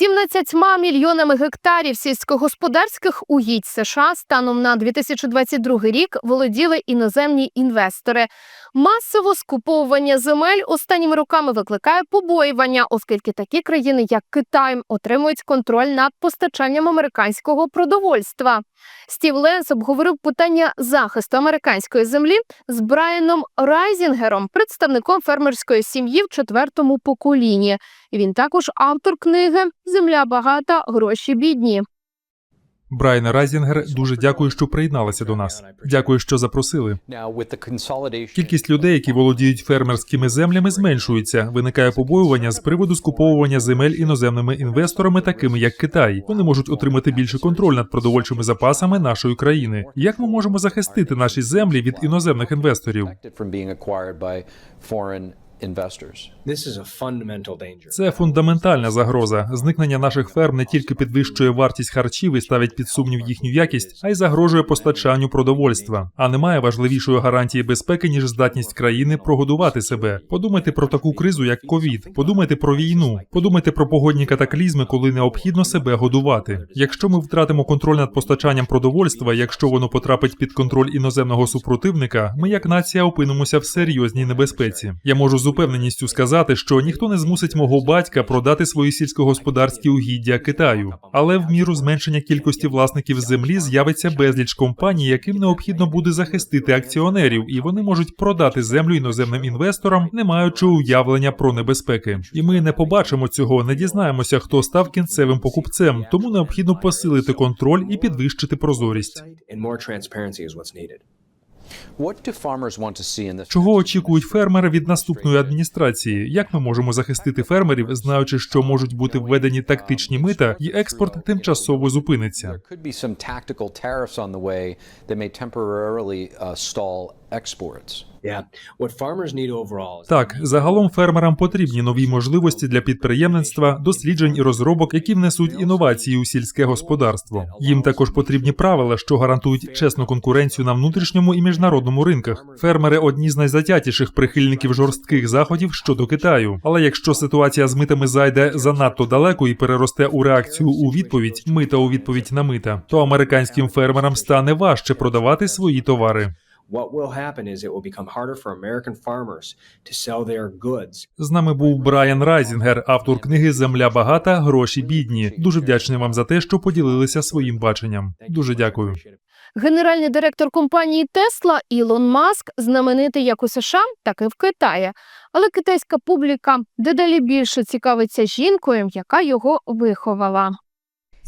11 мільйонами гектарів сільськогосподарських угідь США станом на 2022 рік володіли іноземні інвестори. Масово скуповування земель останніми роками викликає побоювання, оскільки такі країни, як Китай, отримують контроль над постачанням американського продовольства. Стів Ленс обговорив питання захисту американської землі з Брайаном Райзінгером, представником фермерської сім'ї в четвертому поколінні. Він також автор книги Земля багата, гроші бідні. Брайан Райзінгер, дуже дякую, що приєдналися до нас. Дякую, що запросили. Кількість людей, які володіють фермерськими землями, зменшується. Виникає побоювання з приводу скуповування земель іноземними інвесторами, такими як Китай. Вони можуть отримати більше контроль над продовольчими запасами нашої країни. Як ми можемо захистити наші землі від іноземних інвесторів? This is a fundamental danger. Це фундаментальна загроза. Зникнення наших ферм не тільки підвищує вартість харчів і ставить під сумнів їхню якість, а й загрожує постачанню продовольства. А немає важливішої гарантії безпеки ніж здатність країни прогодувати себе. Подумайте про таку кризу, як ковід. Подумайте про війну. Подумайте про погодні катаклізми, коли необхідно себе годувати. Якщо ми втратимо контроль над постачанням продовольства, якщо воно потрапить під контроль іноземного супротивника, ми як нація опинимося в серйозній небезпеці. Я можу з упевненістю сказати, що ніхто не змусить мого батька продати свої сільськогосподарські угіддя Китаю, але в міру зменшення кількості власників землі з'явиться безліч компаній, яким необхідно буде захистити акціонерів, і вони можуть продати землю іноземним інвесторам, не маючи уявлення про небезпеки. І ми не побачимо цього, не дізнаємося, хто став кінцевим покупцем. Тому необхідно посилити контроль і підвищити прозорість. Чого очікують фермери від наступної адміністрації? Як ми можемо захистити фермерів, знаючи, що можуть бути введені тактичні мита, і експорт тимчасово зупиниться? Uh, exports. Так, загалом фермерам потрібні нові можливості для підприємництва, досліджень і розробок, які внесуть інновації у сільське господарство. Їм також потрібні правила, що гарантують чесну конкуренцію на внутрішньому і міжнародному ринках. Фермери одні з найзатятіших прихильників жорстких заходів щодо Китаю. Але якщо ситуація з митами зайде занадто далеко і переросте у реакцію у відповідь, мита у відповідь на мита, то американським фермерам стане важче продавати свої товари. What will happen is it will become harder for American farmers to sell their goods. З нами був Брайан Райзінгер, автор книги Земля багата, гроші бідні. Дуже вдячний вам за те, що поділилися своїм баченням. Дуже дякую. Генеральний директор компанії Тесла Ілон Маск знаменитий як у США, так і в Китаї. Але китайська публіка дедалі більше цікавиться жінкою, яка його виховала.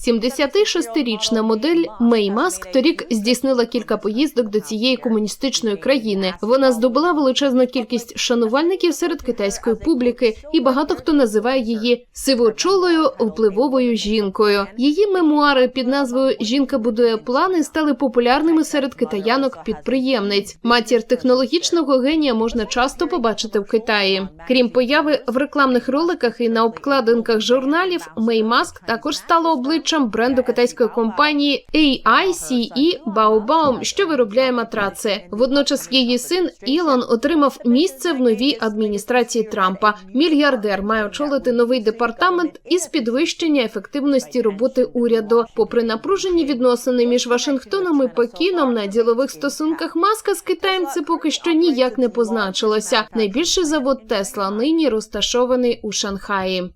76-річна модель Мей Маск торік здійснила кілька поїздок до цієї комуністичної країни. Вона здобула величезну кількість шанувальників серед китайської публіки, і багато хто називає її сивочолою впливовою жінкою. Її мемуари під назвою Жінка будує плани стали популярними серед китаянок-підприємниць. Матір технологічного генія можна часто побачити в Китаї. Крім появи в рекламних роликах і на обкладинках журналів, Мей Маск також стала обличчям бренду китайської компанії AICE Baobao, що виробляє матраци. Водночас її син Ілон отримав місце в новій адміністрації Трампа. Мільярдер має очолити новий департамент із підвищення ефективності роботи уряду. Попри напружені відносини між Вашингтоном і Пекіном на ділових стосунках маска з Китаєм це поки що ніяк не позначилося. Найбільший завод Тесла нині розташований у Шанхаї.